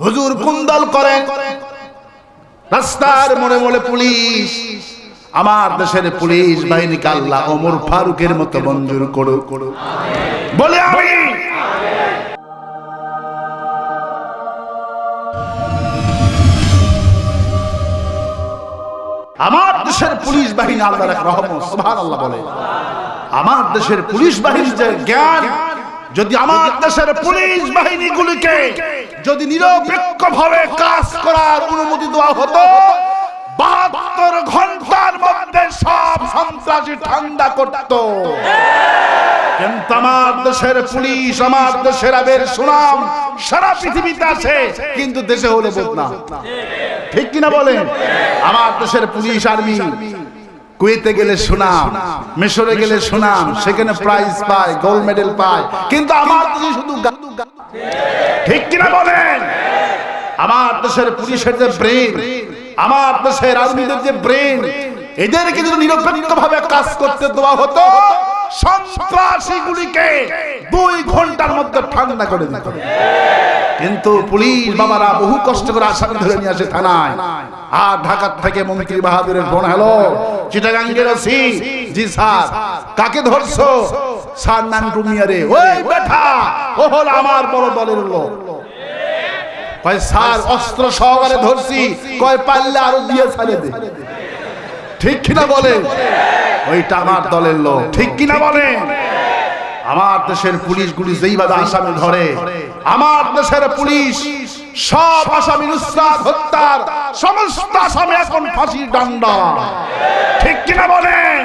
হুজুর কুন্দল করেন। রাস্তার মোড়ে মোড়ে পুলিশ, আমার দেশের পুলিশ বাহিনীকে আল্লাহ ওমর ফারুকের মতো মঞ্জুর করো করো বলে আমি আমার দেশের পুলিশ বাহিনী আল্লাহর এক রহমত, সুবহানাল্লাহ বলে। আমার দেশের পুলিশ বাহিনীর যে জ্ঞান, যদি আমার দেশের পুলিশ বাহিনীগুলিকে যদি নিরপেক্ষ ভাবে কাজ করার অনুমতি দেওয়া হতো বাহাত্তর ঘণ্টার মধ্যে সব সন্ত্রাসী ঠান্ডা করত। কিন্তু আমার দেশের পুলিশ আমার দেশের আবের সুনাম সারা পৃথিবীতে আছে কিন্তু দেশে হলে বদনাম ঠিক কিনা বলেন? আমার দেশের পুলিশ আর্মি কুয়েতে গেলে সুনাম মিশরে গেলে সুনাম সেখানে প্রাইজ পায় গোল্ড মেডেল পায়। কিন্তু আমার দেশে শুধু গা- ঠিক কিনা বলেন? আমার দেশের পুলিশের যে ব্রেন, আমার দেশের রাজনীতির যে ব্রেন, এদেরকে যদি নিরপেক্ষ ভাবে কাজ করতে দেওয়া হতো, সন্ত্রাসীগুলিকে দুই ঘণ্টার মধ্যে ঠান্ডা করে দিত। কিন্তু পুলিশ বাবারা বহু কষ্ট করে আসামি ধরে নিয়ে আসে থানায়। আর ঢাকা থেকে মন্ত্রী বাহাদুরের ফোন হ্যালো চিটাগাঙ্গের ওসি জি স্যার কাকে ধরছো? স্যার ওই বেটা ও হলো আমার বড় দলের লোক। কয় স্যার অস্ত্র সহকারে ধরছি কয় পাল্লে আরও দিয়ে ছাড়ে দে। ঠিক কিনা বলে? ওইটা আমার দলের লোক। ঠিক কিনা বলে? আমার দেশের পুলিশগুলি যেইভাবে আসামি ধরে, আমার দেশের পুলিশ সব আসামি হত্যার সমস্ত আসামি এখন ফাঁসির দণ্ড। ঠিক কিনা বলেন?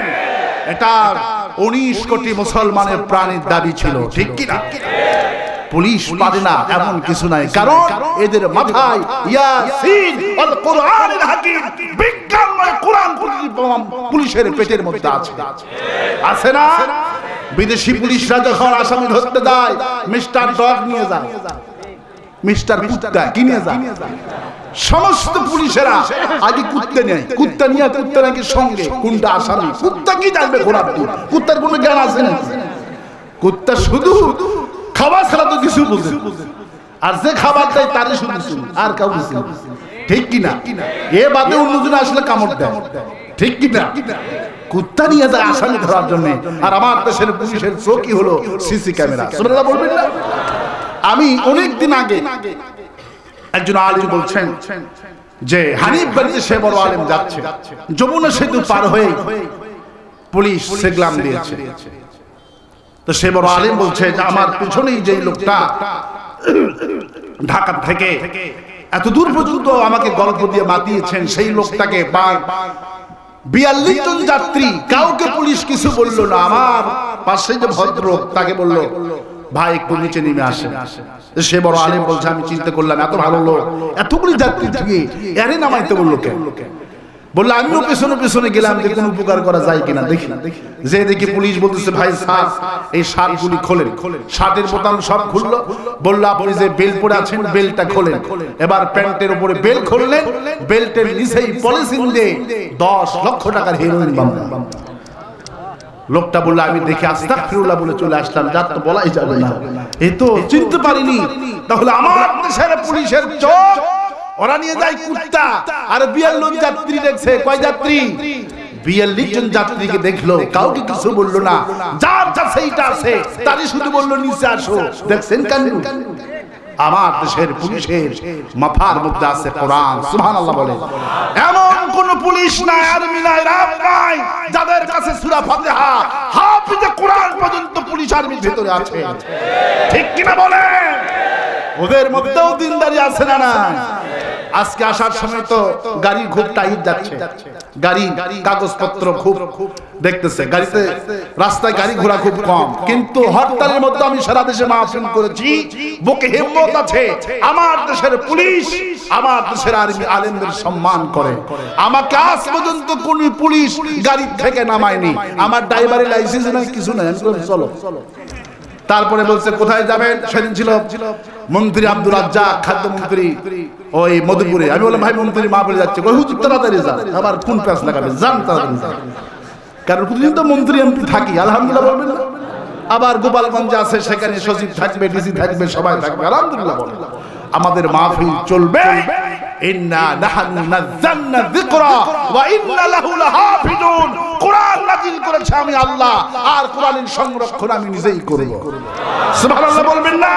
এটা উনিশ কোটি মুসলমানের প্রাণীর দাবি ছিল, ঠিক কিনা? পুলিশ পারে না এমন কিছু নাই, কারণ এদের মাথায় পুলিশের পেটের মধ্যে আছে। আছে না? বিদেশি পুলিশরা যখন আসামি ধরতে যায়, মিস্টার ডগ নিয়ে যায়, মিস্টার কুত্তা কি নিয়ে যায়। সমস্ত পুলিশেরা আগে কুত্তা নেয়, কুত্তা নিয়ে কুত্তা নাকি সঙ্গে কোনটা আসামি। কুত্তা কি জানবে ঘোরার কুত্তার কোনো জ্ঞান আছে না কুত্তা শুধু খাবার ছাড়া তো কিছু বুঝে আর যে খাবার দেয় তারই শুধু আর কাউ। ঠিক কিনা? এ বাদে অন্যজন আসলে কামড় দেয়। ঠিক কিনা? কুত্তা নিয়ে যায় আসামি ধরার জন্য। আর আমার দেশের পুলিশের চোখই হলো সিসি ক্যামেরা। সুবহানাল্লাহ বলবেন না? আমি অনেক দিন আগে একজন আলিম বলছেন যে হানিফ বাড়িতে সে বড় আলিম যাচ্ছে। যমুনা সেতু পার হয়ে পুলিশ সেগলাম দিয়েছে। তো সে বড় আলিম বলছে যে আমার পিছনেই যে লোকটা ঢাকা থেকে এত দূর পর্যন্ত আমাকে গল্প দিয়ে মাতিয়েছেন সেই লোকটাকে বা বিয়াল্লিশ জন যাত্রী, কাউকে পুলিশ কিছু বলল না। আমার পাশে যে ভদ্র তাকে বলল, ভাই, একটু নিচে নেমে আসে। সে বড় আলিম বলছে, আমি চিন্তা করলাম, এত ভালো লোক, এতগুলি যাত্রী থেকে এরে নামাইতে বলল কেন? বলল আমিও পেছনে পেছনে গেলাম যে কোনো উপকার করা যায় কিনা দেখি। যে দেখি পুলিশ বলতেছে ভাই শার্ট এই শার্ট গুলি খোলেন। শার্টের বোতাম সব খুললো। বলল আপনি যে বেল পরে আছেন বেলটা খোলেন। এবার প্যান্টের উপরে বেল খুললেন। বেল্টের নিচেই পলিসিন দিয়ে দশ লক্ষ টাকার হেরোইন বান্ধা লোকটা বলল আমি দেখে আস্তাগফিরুল্লাহ বলে চলে আসলাম যার তো বলাই যাবে না। এই তো চিনতে পারিনি। তাহলে আমার দেশের পুলিশের চোখ ওরা নিয়ে যায় কুত্তা। আর বিয়াল্লিশ যাত্রী দেখছে কয় যাত্রী? বিয়াল্লিশ জন যাত্রীকে দেখল কাউকে কিছু বলল না। যার কাছে এইটা আছে তারই শুধু বলল নিচে আসো। দেখছেন কেন? আমার দেশের পুলিশের মাথার মধ্যে আছে কোরআন। সুবহানাল্লাহ বলে। এমন কোন পুলিশ নাই আর্মি নাই রাব নাই যাদের কাছে সূরা ফাতিহা। হাফিজে কোরআন পর্যন্ত পুলিশ আর্মির ভিতরে আছে। ঠিক কিনা বলে ওদের মধ্যেও দিনদারি আছে না না আজকে আসার সময় তো গাড়ি খুব টাইট যাচ্ছে। গাড়ি, কাগজপত্র খুব দেখতেছে। গাড়িতে রাস্তায় গাড়ি ঘোড়া খুব কম। কিন্তু হরতালের মধ্যে আমি সারা দেশে মাহফিল করেছি। বুকে হিম্মত আছে। আমার দেশের পুলিশ আমার দেশের আর্মি আলেমদের সম্মান করে। আমাকে আজ পর্যন্ত কোন পুলিশ গাড়ি থেকে নামায়নি। আমার ড্রাইভারের লাইসেন্স নাই, কিছু নাই। চলো। তারপরে বলছে, কোথায় যাবেন? সেদিন ছিল মন্ত্রী আব্দুল রাজ্জাক, খাদ্যমন্ত্রী ওই মধুপুরে। আমি বললাম, ভাই, মন্ত্রী মা বলে যাচ্ছে। কই হুজুর, তাড়াতাড়ি যান। আবার কোন প্যাস লাগাবে যান, তাড়াতাড়ি যান। কারণ প্রতিদিন তো মন্ত্রী, এমপি থাকি, আলহামদুলিল্লাহ বলবেন না। আবার গোপালগঞ্জে আছে, সেখানে সচিব থাকবে, ডিসি থাকবে, সবাই থাকবে, আলহামদুলিল্লাহ বলেন আমাদের মাহফিল চলবে। ইন্না নাহানু নাযালনা যিকরা ওয়া ইন্না লাহু লাহাফিজুন। কোরআন নাযিল করেছে আমি আল্লাহ। আর কোরআনের সংরক্ষণ আমি নিজেই করব। সুবহানাল্লাহ বলবেন না?